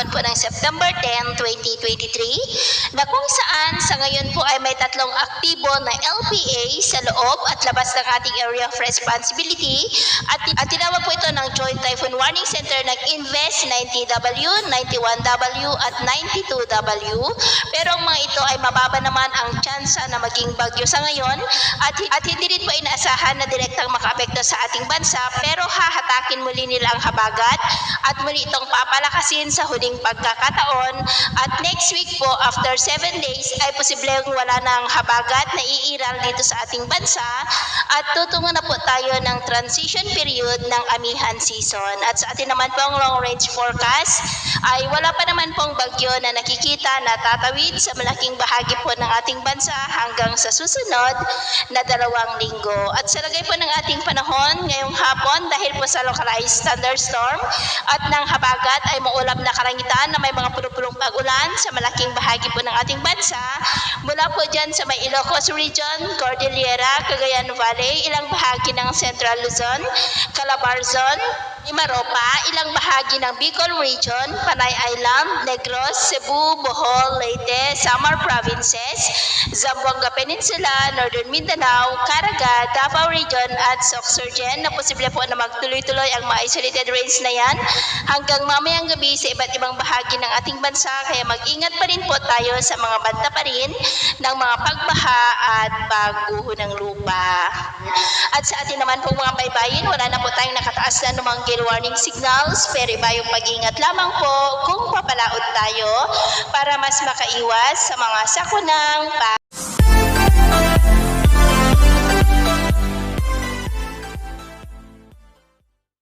September 10, 2023 na kung saan sa ngayon po ay may tatlong aktibo na LPA sa loob at labas ng ating area of responsibility. At, at tinawag po ito ng Joint Typhoon Warning Center ng Invest 90W, 91W at 92W pero ang mga ito ay mababa naman ang tsansa na maging bagyo sa ngayon at, at hindi rin po inaasahan na direktang makaapekto sa ating bansa pero hahatakin muli nila ang habagat at muli itong papalakasin sa huling pagkakataon. At next week po after 7 days ay posibleng wala ng habagat na iiral dito sa ating bansa. At tutungo na po tayo ng transition period ng amihan season. At sa atin naman pong long range forecast ay wala pa naman pong bagyo na nakikita na tatawid sa malaking bahagi po ng ating bansa hanggang sa susunod na dalawang linggo. At sa lagay po ng ating panahon ngayong hapon dahil po sa localized thunderstorm at ng habagat ay maulap na kalangitan na may mga pulupulong pag-ulan sa malaking bahagi po ng ating bansa. Mula po dyan sa may Ilocos Region, Cordillera, Cagayan Valley, ilang bahagi ng Central Luzon, Calabarzon, Mimaropa, ilang bahagi ng Bicol Region, Panay Island, Negros, Cebu, Bohol, Leyte, Samar Provinces, Zamboanga Peninsula, Northern Mindanao, Caraga, Davao Region at Soxurgen na posible po na magtuloy-tuloy ang mga isolated rains na yan hanggang mamayang gabi sa iba't ibang bahagi ng ating bansa kaya mag-ingat pa rin po tayo sa mga banta pa rin ng mga pagbaha at pagguho ng lupa. At sa atin naman pong mga baybayin, wala na po tayong nakataas na anumang gale warning signals pero iba yung pag-ingat lamang po kung papalaot tayo para mas makaiwas sa mga sakunang pa